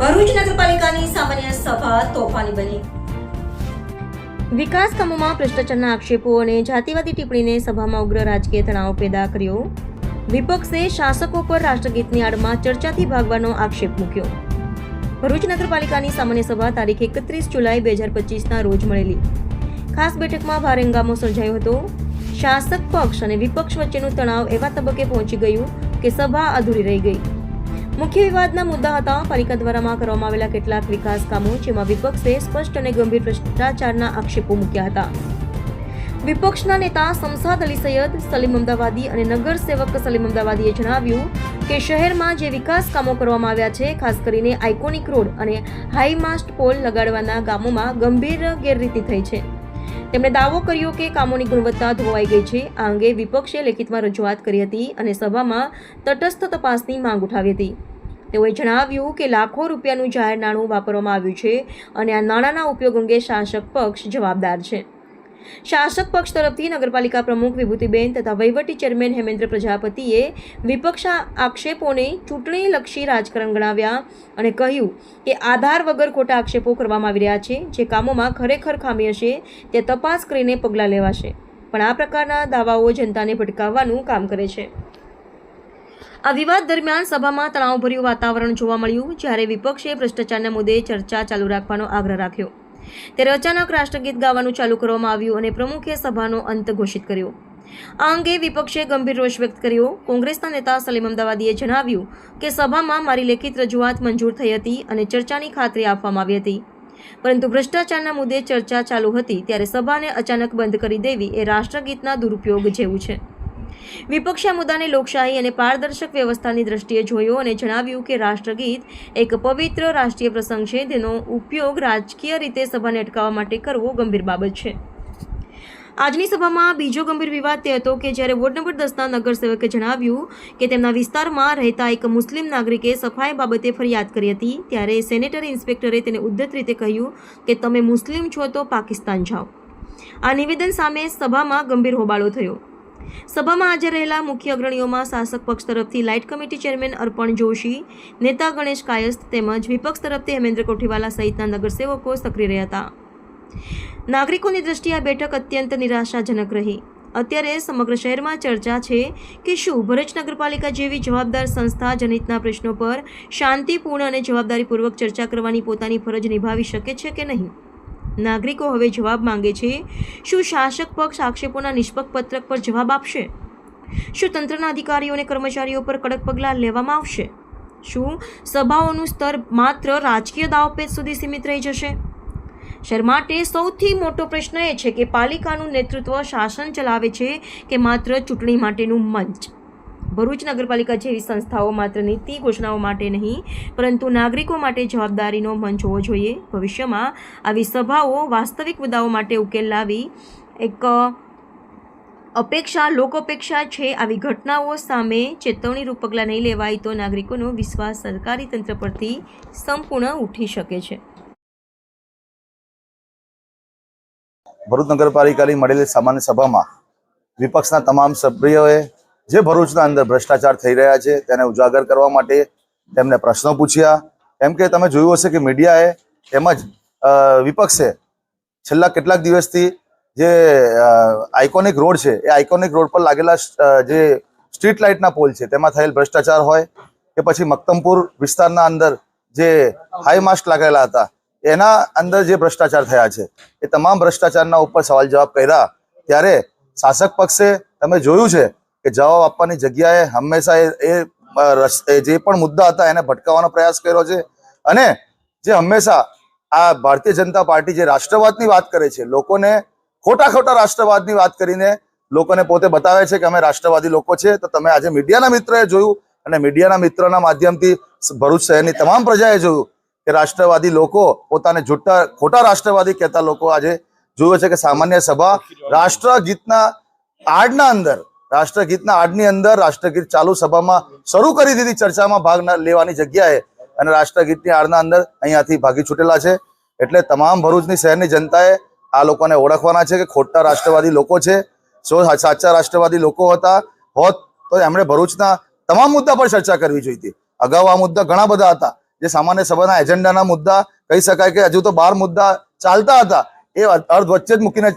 ભરૂચ નગરપાલિકાની સામાન્ય સભા તોફાની બની. વિકાસ કામોમાં ભ્રષ્ટાચારના આક્ષેપો અને જાતિવાદી ટિપ્પણીને સભામાં ઉગ્ર રાજકીય તણાવ પેદા કર્યો. વિપક્ષે શાસકો પર રાષ્ટ્રગીતની આડમાં ચર્ચાથી ભાગવાનો આક્ષેપ મૂક્યો. ભરૂચ નગરપાલિકાની સામાન્ય સભા તારીખ એકત્રીસ જુલાઈ બે હજાર પચીસના રોજ મળેલી. ખાસ બેઠકમાં ભારે હંગામો સર્જાયો હતો. શાસક પક્ષ અને વિપક્ષ વચ્ચેનું તણાવ એવા તબક્કે પહોંચી ગયું કે સભા અધૂરી રહી ગઈ. મુખ્ય વિવાદના મુદ્દા હતા. પાલિકા દ્વારામાં કરવામાં આવેલા કેટલાક વિકાસ કામો, જેમાં વિપક્ષે સ્પષ્ટ અને ગંભીર ભ્રષ્ટાચારના આક્ષેપો મૂક્યા હતા. વિપક્ષના નેતા સમસાદ અલી સૈયદ, સલીમ અમદાવાદી અને નગર સેવક સલીમ અમદાવાદીએ જણાવ્યું કે શહેરમાં જે વિકાસ કામો કરવામાં આવ્યા છે, ખાસ કરીને આઇકોનિક રોડ અને હાઈમાસ્ટ પોલ લગાડવાના ગામોમાં ગંભીર ગેરરીતિ થઈ છે. તેમણે દાવો કર્યો કે કામોની ગુણવત્તા ધોવાઈ ગઈ છે. આ અંગે વિપક્ષે લેખિતમાં રજૂઆત કરી હતી અને સભામાં તટસ્થ તપાસની માંગ ઉઠાવી હતી. તેઓએ જણાવ્યું કે લાખો રૂપિયાનું જાહેર નાણું વાપરવામાં આવ્યું છે અને આ નાણાંના ઉપયોગ અંગે શાસક પક્ષ જવાબદાર છે. શાસક પક્ષ તરફથી નગરપાલિકા પ્રમુખ વિભૂતિબેન તથા વહીવટી ચેરમેન હેમેન્દ્ર પ્રજાપતિએ વિપક્ષ આક્ષેપોને ચૂંટણીલક્ષી રાજકારણ ગણાવ્યા અને કહ્યું કે આધાર વગર ખોટા આક્ષેપો કરવામાં આવી રહ્યા છે. જે કામોમાં ખરેખર ખામી હશે, તે તપાસ કરીને પગલાં લેવાશે. પણ આ પ્રકારના દાવાઓ જનતાને ભટકાવવાનું કામ કરે છે. આ વિવાદ દરમિયાન સભામાં તણાવભર્યું વાતાવરણ જોવા મળ્યું. જ્યારે વિપક્ષે ભ્રષ્ટાચારના મુદ્દે ચર્ચા ચાલુ રાખવાનો આગ્રહ રાખ્યો. ત્યારે અચાનક રાષ્ટ્રગીત ગાવાનું ચાલુ કરવામાં આવ્યું અને પ્રમુખે સભાનો અંત ઘોષિત કર્યો. આ અંગે વિપક્ષે ગંભીર રોષ વ્યક્ત કર્યો. કોંગ્રેસના નેતા સલીમ અમદાવાદીએ જણાવ્યું કે સભામાં મારી લેખિત રજૂઆત મંજૂર થઈ હતી અને ચર્ચાની ખાતરી આપવામાં આવી હતી. પરંતુ ભ્રષ્ટાચારના મુદ્દે ચર્ચા ચાલુ હતી ત્યારે સભાને અચાનક બંધ કરી દેવી એ રાષ્ટ્રગીતના દુરુપયોગ જેવું છે. વિપક્ષે મુદ્દાને લોકશાહી અને પારદર્શક વ્યવસ્થાની દ્રષ્ટિએ જોયો અને જણાવ્યું કે રાષ્ટ્રગીત એક પવિત્ર રાષ્ટ્રીય પ્રસંગ છે. તેનો ઉપયોગ રાજકીય રીતે સભાને અટકાવવા માટે કરવો ગંભીર બાબત છે. આજની સભામાં બીજો ગંભીર વિવાદ તે હતો કે જ્યારે વોર્ડ નંબર દસના નગરસેવકે જણાવ્યું કે તેમના વિસ્તારમાં રહેતા એક મુસ્લિમ નાગરિકે સફાઈ બાબતે ફરિયાદ કરી હતી, ત્યારે સેનેટરી ઇન્સ્પેક્ટરે તેને ઉદ્ધત રીતે કહ્યું કે, તમે મુસ્લિમ છો તો પાકિસ્તાન જાઓ. આ નિવેદન સામે સભામાં ગંભીર હોબાળો થયો. સભામાં હાજર રહેલા મુખ્ય અગ્રણીઓમાં શાસક પક્ષ તરફથી લાઇટ કમિટી ચેરમેન અર્પણ જોશી, નેતા ગણેશ કાયસ્થ તેમજ વિપક્ષ તરફથી હેમેન્દ્ર કોઠીવાલા સહિતના નગરસેવકો સક્રિય રહ્યા હતા. નાગરિકોની દ્રષ્ટિએ આ બેઠક અત્યંત નિરાશાજનક રહી. અત્યારે સમગ્ર શહેરમાં ચર્ચા છે કે શું ભરૂચ નગરપાલિકા જેવી જવાબદાર સંસ્થા જનહિતના પ્રશ્નો પર શાંતિપૂર્ણ અને જવાબદારીપૂર્વક ચર્ચા કરવાની પોતાની ફરજ નિભાવી શકે છે કે નહીં? નાગરિકો હવે જવાબ માંગે છે, શું શાસક પક્ષ આક્ષેપોના નિષ્પક્ષ પત્રક પર જવાબ આપશે? શું તંત્રના અધિકારીઓ અને કર્મચારીઓ પર કડક પગલાં લેવામાં આવશે? શું સભાઓનું સ્તર માત્ર રાજકીય દાવપેચ સુધી સીમિત રહી જશે? શહેર માટે સૌથી મોટો પ્રશ્ન એ છે કે પાલિકાનું નેતૃત્વ શાસન ચલાવે છે કે માત્ર ચૂંટણી માટેનું મંચ? ભરૂચ નગરપાલિકા જેવી સંસ્થાઓ માત્ર નીતિ ઘોષણાઓ માટે નહીં, પરંતુ નાગરિકો માટે જવાબદારીનો મંચ હોવો જોઈએ. ભવિષ્યમાં આવી સભાઓ વાસ્તવિક મુદ્દાઓ માટે ઉકેલ લાવી એક અપેક્ષા, લોકોપેક્ષા છે. આવી ઘટનાઓ સામે ચેતવણીરૂપ પગલાં નહીં લેવાય તો નાગરિકોનો વિશ્વાસ સરકારી તંત્ર પરથી સંપૂર્ણ ઉઠી શકે છે. ભરૂચ નગરપાલિકાની મળેલી સામાન્ય સભામાં વિપક્ષના તમામ સભ્યોએ જે ભરૂચના અંદર ભ્રષ્ટાચાર થઈ રહ્યા છે, તેને ઉજાગર કરવા માટે તેમને પ્રશ્નો પૂછ્યા. કેમ કે તમે જોયું હશે કે મીડિયાએ તેમજ વિપક્ષે છેલ્લા કેટલાક દિવસથી જે આઇકોનિક રોડ છે, એ આઇકોનિક રોડ પર લાગેલા જે સ્ટ્રીટ લાઇટના પોલ છે, તેમાં થયેલ ભ્રષ્ટાચાર હોય કે પછી મક્તમપુર વિસ્તારના અંદર જે હાઈ માસ્ક લાગેલા હતા, એના અંદર જે ભ્રષ્ટાચાર થયા છે, એ તમામ ભ્રષ્ટાચારના ઉપર સવાલ જવાબ કર્યા. ત્યારે શાસક પક્ષે, તમે જોયું છે કે જવાબ આપવાની જગ્યાએ હંમેશા એ જે પણ મુદ્દા હતા એને ભટકાવવાનો પ્રયાસ કર્યો છે. અને જે હંમેશા આ ભારતીય જનતા પાર્ટી જે રાષ્ટ્રવાદની વાત કરે છે, લોકોને ખોટા ખોટા રાષ્ટ્રવાદની વાત કરીને લોકોને પોતે બતાવે છે કે અમે રાષ્ટ્રવાદી લોકો છે. તો તમે આજે મીડિયાના મિત્રએ જોયું અને મીડિયાના મિત્રના માધ્યમથી ભરૂચ શહેરની તમામ પ્રજાએ જોયું કે રાષ્ટ્રવાદી લોકો પોતાને જૂઠા, ખોટા રાષ્ટ્રવાદી કહેતા લોકો આજે જોયું છે કે સામાન્ય સભા રાષ્ટ્રગીતના આડના અંદર રાષ્ટ્રગીતના આડની અંદર રાષ્ટ્રગીત ચાલુ સભામાં શરૂ કરી દીધી ચર્ચામાં ભાગ લેવાની જગ્યાએ અને રાષ્ટ્રગીતની આડના અંદર અહીંયાથી ભાગી છૂટેલા છે. એટલે તમામ ભરૂચની શહેરની જનતાએ આ લોકોને ઓળખવાના છે કે ખોટા રાષ્ટ્રવાદી લોકો છે. સો સાચા રાષ્ટ્રવાદી લોકો હતા. હોત તો એમણે ભરૂચના તમામ મુદ્દા પર ચર્ચા કરવી જોઈતી. અગાઉ આ મુદ્દા ઘણા બધા હતા. જે સામાન્ય સભાના એજન્ડાના મુદ્દા, કહી શકાય કે હજુ તો બાર મુદ્દા ચાલતા હતા. એ અર્ધ વચ્ચે જ મૂકીને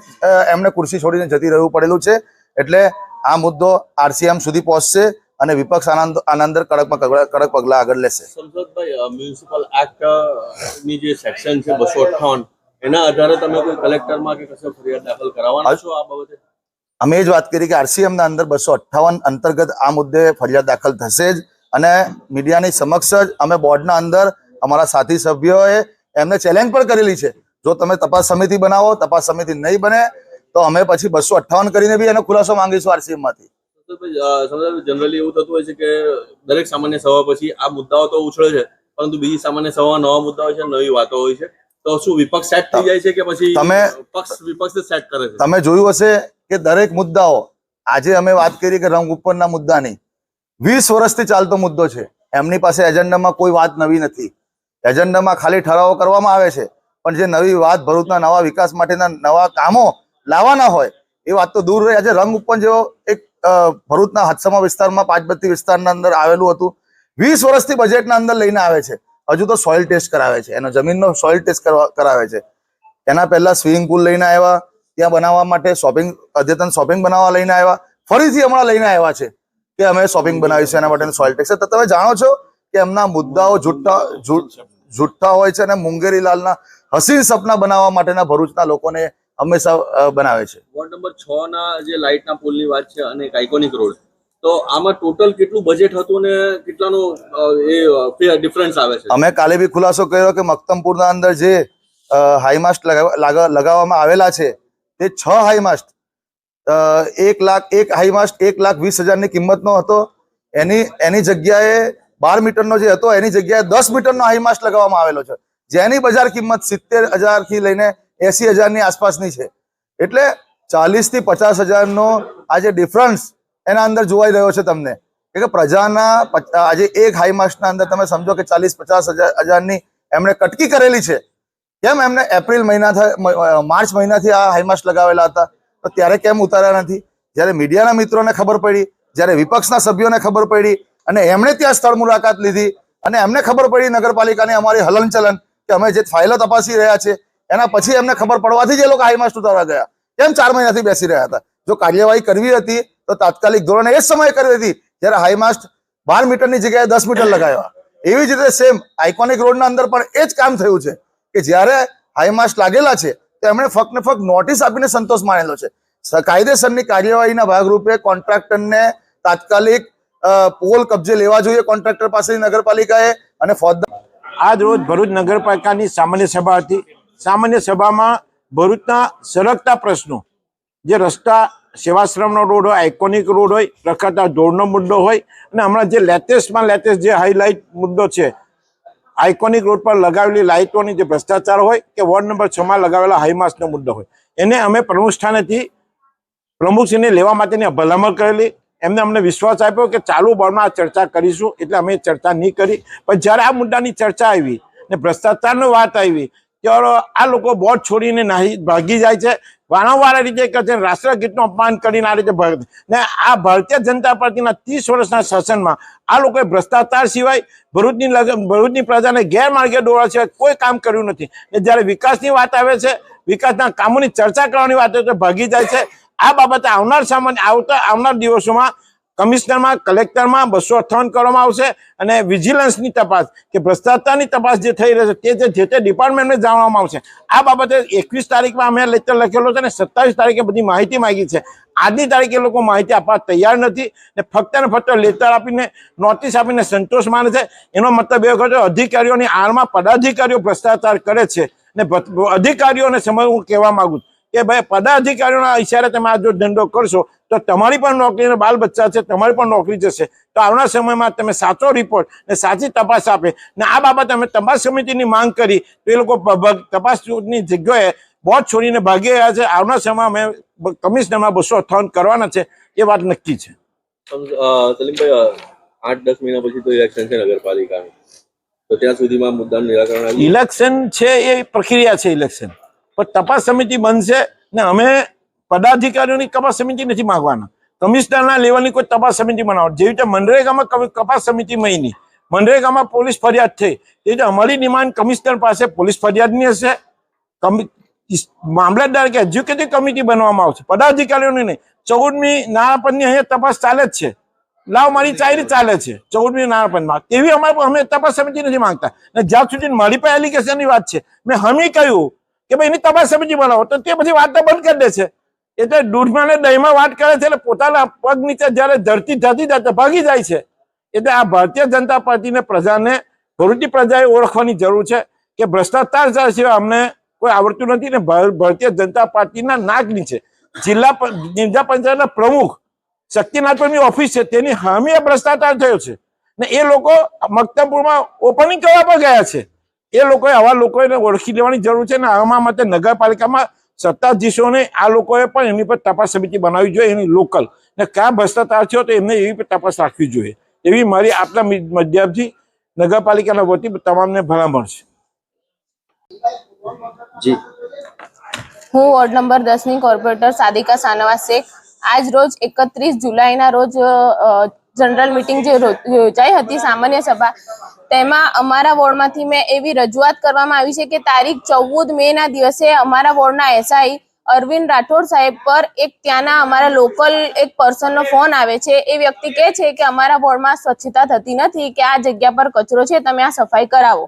એમને ખુરશી છોડીને જતી રહેવું પડેલું છે. એટલે આ મુદ્દો આરસીએમ સુધી પહોંચશે અને વિપક્ષ આનંદ આનંદર કડક કડક પગલા આગળ લેશે. સંસદભાઈ મ્યુનિસિપલ એક્ટની જે સેક્શન છે બસો અઠાવન એના આધારે તમે કોઈ કલેક્ટરમાં કે કશે ફરિયાદ દાખલ કરાવવાના છો આ બાબતે? અમે જ વાત કરી કે આરસીએમ ના અંદર બસો અઠ્ઠાવન અંતર્ગત આ મુદ્દે ફરિયાદ દાખલ થશે જ અને મીડિયાની સમક્ષ જ અમે બોર્ડના અંદર અમારા સાથી સભ્યોએ એમને ચેલેન્જ પણ કરેલી છે. જો તમે તપાસ સમિતિ બનાવો તપાસ સમિતિ નહીં બને તો અમે પછી બસો અઠ્ઠાવન કરીને બી એનો ખુલાસો માંગીશું આરસીએમમાંથી જનરલી એવું થતું હોય છે કે દરેક સામાન્ય સભા પછી આ મુદ્દાઓ તો ઉછળે છે પરંતુ બીજી સામાન્ય સભા નવા મુદ્દા હોય છે નવી વાતો હોય છે. તો શું વિપક્ષ સેટ થઈ જાય છે કે પછી તમે- પક્ષ વિપક્ષ સેટ કરે છે? તમે જોયું હશે કે દરેક મુદ્દાઓ આજે અમે વાત કરી કે રંગ ઉપરના મુદ્દાની વીસ વર્ષથી ચાલતો મુદ્દો છે. એમની પાસે એજન્ડામાં કોઈ વાત નવી નથી. એજન્ડામાં ખાલી ઠરાવો કરવામાં આવે છે. પણ જે નવી વાત ભરૂચના નવા વિકાસ માટેના નવા કામો લાવવાના હોય, એ વાત તો દૂર રહી. આજે રંગ ઉપર જેવો એક ભરૂચના હાદસામાં વિસ્તારમાં, પાંચબત્તી વિસ્તારના અંદર આવેલું હતું, વીસ વર્ષથી બજેટના અંદર લઈને આવે છે. હજુ તો સોઇલ ટેસ્ટ કરાવે છે. એનો જમીનનો સોઇલ ટેસ્ટ કરાવે છે. એના પહેલા સ્વિમિંગ પુલ લઈને આવ્યા, ત્યાં બનાવવા માટે શોપિંગ અદ્યતન શોપિંગ બનાવવા લઈને આવ્યા. ફરીથી હમણાં લઈને આવ્યા છે કે અમે શોપિંગ બનાવીશું, એના માટેનું સોઇલ ટેક્સ તો તમે જાણો છો કે એમના મુદ્દાઓ જુઠ્ઠા જૂઠ- જુઠ્ઠા હોય છે અને મુંગેરીલાલના હસીન સપના બનાવવા માટેના ભરૂચના લોકોને હંમેશા બનાવે છે. વોર્ડ નંબર છ ના જે લાઇટના પુલની વાત છે અને આઇકોનિક રોડ તો આમાં ટોટલ કેટલું બજેટ હતું ને કેટલાનું એ ડિફરન્સ આવે છે? અમે કાલે બી ખુલાસો કર્યો કે મક્તમપુરના અંદર જે હાઈમાસ્ટ લગાવ- લગાવવામાં આવેલા છે તે છ હાઈમાસ્ટ એક લાખ એક હાઈમાસ્ટ એક લાખ વીસ હજારની કિંમતનો હતો. એની એની જગ્યાએ બાર મીટરનો જે હતો એની જગ્યાએ દસ મીટરનો હાઈમાસ્ટ લગાવવામાં આવેલો છે. જેની બજાર કિંમત સિત્તેર હજારથી લઈને એસી હજારની આસપાસની છે. એટલે ચાલીસથી પચાસ હજારનો આ જે ડિફરન્સ એના અંદર જોવાઈ રહ્યો છે તમને. કે પ્રજાના આજે એક હાઈ માર્ક્સના અંદર તમે સમજો કે ચાલીસ, પચાસ હજાર હજારની એમણે કટકી કરેલી છે. કેમ? એમને એપ્રિલ મહિના માર્ચ મહિનાથી આ હાઈ માર્ક્સ લગાવેલા હતા. તો ત્યારે કેમ ઉતાર્યા નથી? જ્યારે મીડિયાના મિત્રોને ખબર પડી, જ્યારે વિપક્ષના સભ્યોને ખબર પડી, અને એમણે ત્યાં સ્થળ મુલાકાત લીધી, અને એમને ખબર પડી નગરપાલિકાની અમારી હલનચલન, કે અમે જે ફાઇલો તપાસી રહ્યા છે એના પછી એમને ખબર પડવાથી જ એ લોકો હાઈમાસ્ટ ઉતારવા ગયા. કેમ ચાર મહિનાથી બેસી રહ્યા હતા? જો કાર્યવાહી કરવી હતી, તો તાત્કાલિક ધોરણે એ જ સમયે કરવી હતી, જ્યારે હાઈમાસ્ટ બાર મીટરની જગ્યાએ દસ મીટર લગાવ્યા. એવી જ રીતે સેમ આઇકોનિક રોડના અંદર પણ એ જ કામ થયું છે કે જ્યારે હાઈમાસ્ટ લાગેલા છે, તો એમણે ફક્ત ને ફક્ત નોટિસ આપીને સંતોષ માનેલો છે. કાયદેસરની કાર્યવાહીના ભાગરૂપે કોન્ટ્રાક્ટરને તાત્કાલિક પોલ કબજે લેવા જોઈએ કોન્ટ્રાક્ટર પાસેથી નગરપાલિકાએ અને ફોજદાર આજ રોજ ભરૂચ નગરપાલિકાની સામાન્ય સભા હતી. સામાન્ય સભામાં ભરૂચના સરકતા પ્રશ્નો, જે રસ્તા સેવાશ્રમનો રોડ હોય આઇકોનિક રોડ હોય, રખાતા ધોળનો મુદ્દો હોય, અને હમણાં જે લેટેસ્ટમાં લેટેસ્ટ જે હાઈલાઇટ મુદ્દો છે આઇકોનિક રોડ પર લગાવેલી લાઇટોની જે ભ્રષ્ટાચાર હોય, કે વોર્ડ નંબર છમાં લગાવેલા હાઈમાસનો મુદ્દો હોય. એને અમે પ્રમુખ સ્થાનેથી પ્રમુખશ્રીને લેવા માટેની ભલામણ કરેલી. એમને અમને વિશ્વાસ આપ્યો કે ચાલુ બોર્ડમાં આ ચર્ચા કરીશું, એટલે અમે ચર્ચા નહીં કરી. પણ જ્યારે આ મુદ્દાની ચર્ચા આવી, ને ભ્રષ્ટાચારનો વાત આવી ત્યારે આ લોકો બોટ છોડીને નાહી, ભાગી જાય છે. વારંવાર રીતે કહે છે, રાષ્ટ્રગીતનું અપમાન કરીને આ રીતે ને આ ભારતીય જનતા પાર્ટીના ત્રીસ વર્ષના શાસનમાં આ લોકોએ ભ્રષ્ટાચાર સિવાય ભરૂચની ભરૂચની પ્રજાને ગેરમાર્ગે દોરવા સિવાય કોઈ કામ કર્યું નથી. ને જ્યારે વિકાસની વાત આવે છે, વિકાસના કામોની ચર્ચા કરવાની વાત આવે તો ભાગી જાય છે. આ બાબતે આવનાર સામાન્ય, આવતા આવનાર દિવસોમાં કમિશનરમાં, કલેક્ટરમાં બસો અઠાવન કરવામાં આવશે અને વિજિલન્સની તપાસ કે ભ્રષ્ટાચારની તપાસ જે થઈ રહી છે તે જે તે ડિપાર્ટમેન્ટને જાણવામાં આવશે. આ બાબતે એકવીસ તારીખમાં અમે લેટર લખેલો છે અને સત્તાવીસ તારીખે બધી માહિતી માંગી છે. આજની તારીખે લોકો માહિતી આપવા તૈયાર નથી ને ફક્ત ને ફક્ત લેટર આપીને, નોટિસ આપીને સંતોષ માને છે. એનો મતલબ એવો કે અધિકારીઓની આરમાં પદાધિકારીઓ ભ્રષ્ટાચાર કરે છે ને અધિકારીઓને સમય હું કહેવા માગું કે ભાઈ, પદાધિકારીઓના ઈશારે તમે આ જો ધંધો કરશો તો તમારી પણ નોકરીને બાલ બચ્ચા છે તમારી પણ નોકરી જશે. તો આવનાર સમયમાં તમે સાચો રિપોર્ટ ને સાચી તપાસ આપે ને આ બાબતે અમે તપાસ સમિતિની માંગ કરી તો એ લોકો તપાસની જગ્યાએ બોટ છોડીને ભાગી રહ્યા છે. આવનાર સમયમાં અમે કમિશનરમાં બસો અઠ્ઠાવન કરવાના છે એ વાત નક્કી છે. સલીમભાઈ આઠ દસ મહિના પછી તો ઇલેક્શન છે નગરપાલિકાનું. તો ત્યાં સુધીમાં મુદ્દાનું નિરાકરણ ઇલેક્શન છે એ પ્રક્રિયા છે ઇલેક્શન પણ તપાસ સમિતિ બનશે ને અમે પદાધિકારીઓની તપાસ સમિતિ નથી માંગવાના. કમિશનરના લેવલની કોઈ તપાસ સમિતિ બનાવો. જેવી રીતે મનરેગામાં તપાસ સમિતિ નહીં મનરેગામાં પોલીસ ફરિયાદ થઈ. એ અમારી ડિમાન્ડ કમિશનર પાસે પોલીસ ફરિયાદની હશે. મામલતદાર કે એજ્યુકેટિવ કમિટી બનાવવામાં આવશે. પદાધિકારીઓની નહીં. ચૌદમી નાણાપંચની અહીંયા તપાસ ચાલે જ છે. લાવ મારી ચાયરી ચાલે છે. ચૌદમી નાણાપંચમાં. એવી અમારે અમે તપાસ સમિતિ નથી માંગતા. અને જ્યાં સુધી મારી પાસે એલિગેશનની વાત છે, મેં હમી કહ્યું કે ભાઈ એની તપાસ સમિતિ બનાવો. તો તે પછી વાત બંધ કરી દે છે. એટલે દૂધમાં ને દહીંમાં વાત કરે છે એટલે પોતાના પગ નીચે જયારે ધરતી ધરતી જાય ભાગી જાય છે. એટલે આ ભારતીય જનતા પાર્ટીને પ્રજાને ભરૂચની પ્રજાએ ઓળખવાની જરૂર છે કે ભ્રષ્ટાચાર સિવાય અમને કોઈ આવડતું નથી ને ભાર- ભારતીય જનતા પાર્ટીના નાક નીચે જિલ્લા જિલ્લા પંચાયતના પ્રમુખ શક્તિનાથપુરની ઓફિસ છે, તેની હામી ભ્રષ્ટાચાર થયો છે. ને એ લોકો મક્તમપુરમાં ઓપનિંગ કરવા પણ ગયા છે. એ લોકોએ આવા લોકોને ઓળખી લેવાની જરૂર છે ને આમાં માટે નગરપાલિકામાં સત્તાધીશોને આ લોકોએ પણ એમની પર તપાસ સમિતિ બનાવવી જોઈએ એની લોકલ. ને કયા ભ્રષ્ટાચાર થયો તો એમને એવી તપાસ રાખવી જોઈએ. એવી મારી આપણા માધ્યમથી નગરપાલિકાના વતી તમામને ભલામણ છે. જી. હું વોર્ડ નંબર દસની કોર્પોરેટર સાદિકા સાનવા શેખ. આજ રોજ એકત્રીસ જુલાઈના રોજ જનરલ મિટિંગ જે યોજાઈ હતી સામાન્ય સભા તેમાં અમારા વોર્ડમાંથી મેં એવી રજૂઆત કરવામાં આવી છે કે તારીખ ચૌદ મે ના દિવસે અમારા વોર્ડના એસઆઈ અરવિંદ રાઠોડ સાહેબ પર એક ત્યાંના અમારા લોકલ એક પર્સનનો ફોન આવે છે. એ વ્યક્તિ કહે છે કે અમારા વોર્ડમાં સ્વચ્છતા થતી નથી, કે આ જગ્યા પર કચરો છે, તમે આ સફાઈ કરાવો.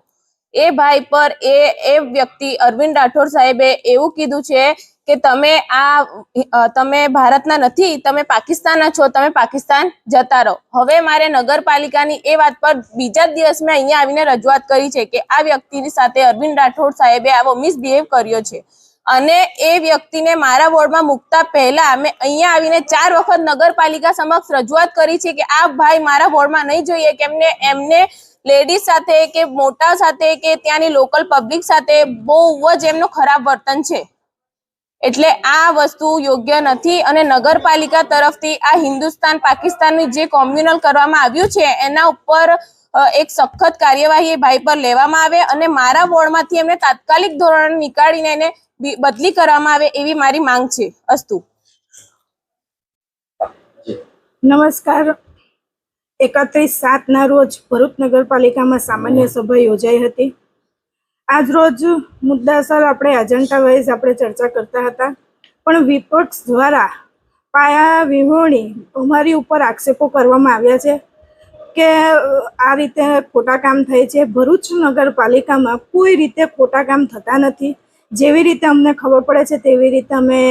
એ ભાઈ પર એ એ વ્યક્તિ અરવિંદ રાઠોડ સાહેબે એવું કીધું છે કે તમે આ તમે ભારતના નથી, તમે પાકિસ્તાનના છો, તમે પાકિસ્તાન જતા રહો. હવે મારે નગરપાલિકાની એ વાત પર બીજા દિવસ મેં અહીંયા આવીને રજૂઆત કરી છે કે આ વ્યક્તિની સાથે અરવિંદ રાઠોડ સાહેબે આવો મિસબિહેવ કર્યો છે. અને એ વ્યક્તિને મારા વોર્ડમાં મૂકતા પહેલા મેં અહીંયા આવીને ચાર વખત નગરપાલિકા સમક્ષ રજૂઆત કરી છે કે આ ભાઈ મારા વોર્ડમાં નહીં જોઈએ, કે એમને એમને લેડીઝ સાથે કે મોટા સાથે કે ત્યાંની લોકલ પબ્લિક સાથે બહુ જ એમનું ખરાબ વર્તન છે. એટલે આ વસ્તુ યોગ્ય નથી અને નગરપાલિકા તરફથી આ હિન્દુસ્તાન પાકિસ્તાનની જે કોમ્યુનલ કરવામાં આવ્યું છે, એના ઉપર એક સખત કાર્યવાહી ભાઈ પર લેવામાં આવે અને મારા વોર્ડમાંથી એમને તાત્કાલિક ધોરણે નીકાળીને એને બદલી કરવામાં આવે એવી મારી માંગ છે, અસ્તુ. નમસ્કાર. એકત્રીસ સાતના રોજ ભરૂચ નગરપાલિકામાં સામાન્ય સભા યોજાઈ હતી. આજ રોજ મુદ્દાસર આપણે અજંટા વાઇઝ આપણે ચર્ચા કરતા હતા. પણ વિપક્ષ દ્વારા પાયા વિહોણી અમારી ઉપર આક્ષેપો કરવામાં આવ્યા છે કે આ રીતે ખોટા કામ થાય છે. ભરૂચ નગરપાલિકામાં કોઈ રીતે ખોટા કામ થતા નથી. જેવી રીતે અમને ખબર પડે છે, તેવી રીતે અમે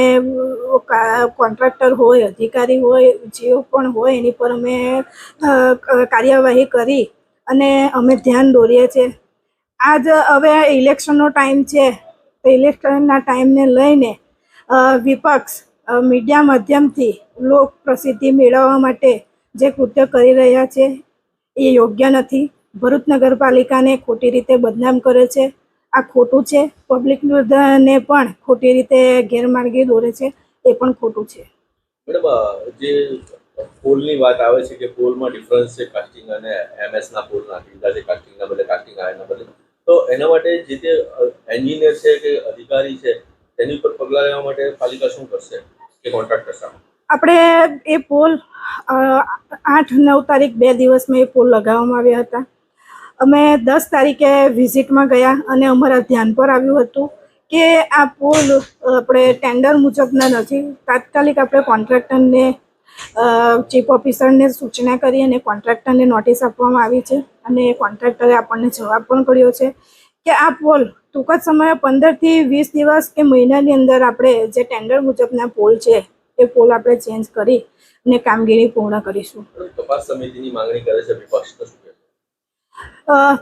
કોન્ટ્રાક્ટર હોય, અધિકારી હોય જે પણ હોય એની પર અમે કાર્યવાહી કરી અને અમે ધ્યાન દોરીએ છીએ. આજ હવે ઇલેક્શનનો ટાઈમ છે, તો ઇલેક્શનના ટાઈમને લઈને વિપક્ષ મીડિયા માધ્યમથી લોક પ્રસિદ્ધિ મેળવવા માટે જે કૃત્ય કરી રહ્યા છે, એ યોગ્ય નથી. ભરૂચ નગરપાલિકાને ખોટી રીતે બદનામ કરે છે. આ ખોટું છે. પબ્લિક ને પણ ખોટી રીતે ગેરમાર્ગે દોરે છે. એ પણ ખોટું છે. જે પોલની વાત આવે છે કે પોલમાં ડિફરન્સ છે, કાસ્ટિંગ અને એમએસના પોલના કાસ્ટિંગના બદલે કાસ્ટિંગ આયના બદલે. તો એના માટે જે તે એન્જિનિયર છે કે અધિકારી છે, તેની ઉપર પગલાં લેવા માટે પાલિકા શું કરશે કે કોન્ટ્રાક્ટર સામે આપણે એ પોલ આઠ નવ તારીખ બે દિવસમાં એ પોલ લગાવવામાં આવ્યા હતા. અમે દસ તારીખે વિઝિટમાં ગયા અને અમારા ધ્યાન પર આવ્યું હતું કે આ પોલ આપણે ટેન્ડર મુજબના નથી. તાત્કાલિક આપણે કોન્ટ્રાક્ટરને ચીફ ઓફિસરને સૂચના કરી અને કોન્ટ્રાક્ટરને નોટિસ આપવામાં આવી છે અને કોન્ટ્રાક્ટરે આપણને જવાબ પણ કર્યો છે કે આ પોલ ટૂંક જ સમયે પંદરથી વીસ દિવસ કે મહિનાની અંદર આપણે જે ટેન્ડર મુજબના પોલ છે એ પોલ આપણે ચેન્જ કરી અને કામગીરી પૂર્ણ કરીશું. તપાસ સમિતિની માંગણી કરે છે વિપક્ષ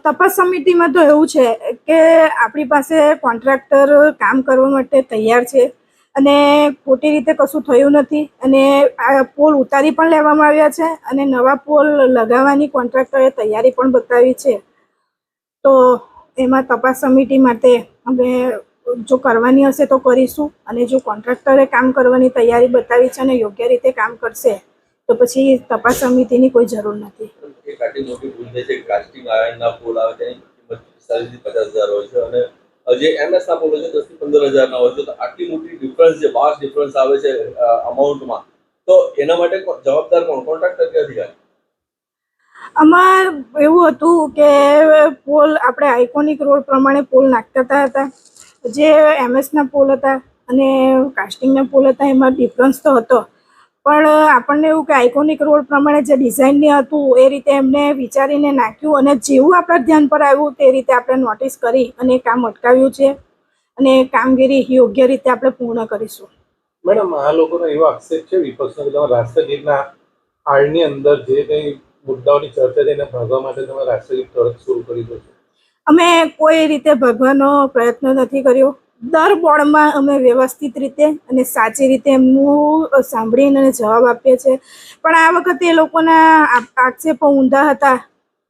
તપાસ સમિતિમાં તો એવું છે કે આપણી પાસે કોન્ટ્રાક્ટર કામ કરવા માટે તૈયાર છે અને ખોટી રીતે કશું થયું નથી. અને આ પોલ ઉતારી પણ લેવામાં આવ્યા છે અને નવા પોલ લગાવવાની કોન્ટ્રાક્ટરે તૈયારી પણ બતાવી છે. તો એમાં તપાસ સમિતિ માટે અમે જો કરવાની હશે તો કરીશું અને જો કોન્ટ્રાક્ટરે કામ કરવાની તૈયારી બતાવી છે અને યોગ્ય રીતે કામ કરશે, તો પછી તપાસ સમિતિની કોઈ જરૂર નથી. મોટી ભૂલ હોય છે અને જે એમએસ ના પોલ છે, દસથી પંદર હજાર ના હોય છે, તો આટલી મોટી ડિફરન્સ જે વાસ્ટ ડિફરન્સ આવે છે અમાઉન્ટમાં તો એના માટે જવાબદાર કોણ? કોન્ટ્રાક્ટર કે અધિકારી. આમાં એવું હતું કે પોલ આપણે આઇકોનિક રોડ પ્રમાણે પોલ નાખતા હતા. જે એમએસના પોલ હતા અને કાસ્ટિંગના પોલ હતા, એમાં ડિફરન્સ તો હતો. પણ આપણને એવું કે આઇકોનિક રોડ પ્રમાણે જે ડિઝાઇનની હતું એ રીતે એમને વિચારીને નાખ્યું અને જેવું આપણા ધ્યાન પર આવ્યું તે રીતે આપણે નોટિસ કરી અને કામ અટકાવ્યું છે અને કામગીરી યોગ્ય રીતે આપણે પૂર્ણ કરીશું. મેડમ આ લોકોનો એવો આક્ષેપ છે વિપક્ષનો કે તમે રાષ્ટ્રગીતના આડની અંદર જે કંઈ મુદ્દાઓની ચર્ચા એને ભાગવા માટે તમે રાષ્ટ્રગીત તરત શરૂ કરી દો છો. અમે કોઈ રીતે ભગવાનો પ્રયત્ન નથી કર્યો. દર બોર્ડમાં અમે વ્યવસ્થિત રીતે અને સાચી રીતે એમનું સાંભળીને અને જવાબ આપીએ છીએ. પણ આ વખતે એ લોકોના આક્ષેપો ઊંધા હતા.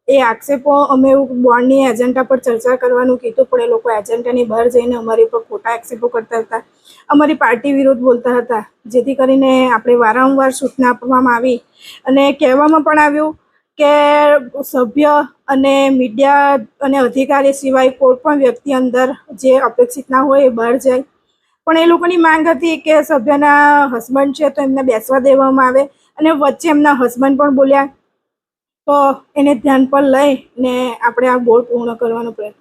એ આક્ષેપો અમે એવું બોર્ડની એજન્ડા પર ચર્ચા કરવાનું કીધું, પણ એ લોકો એજન્ડાની બહાર જઈને અમારી પર ખોટા આક્ષેપો કરતા હતા. અમારી પાર્ટી વિરુદ્ધ બોલતા હતા. જેથી કરીને આપણે વારંવાર સૂચના આપવામાં આવી અને કહેવામાં પણ આવ્યું કે સભ્ય અને મીડિયા અને અધિકારી સિવાય કોઈ પણ વ્યક્તિ અંદર જે અપેક્ષિત ના હોય એ બહાર જાય. પણ એ લોકોની માંગ હતી કે સભ્યના હસબન્ડ છે તો એમને બેસવા દેવામાં આવે અને વચ્ચે એમના હસબન્ડ પણ બોલ્યા. તો એને ધ્યાન પર લઈને આપણે આ બોર્ડ પૂર્ણ કરવાનો પ્રયત્ન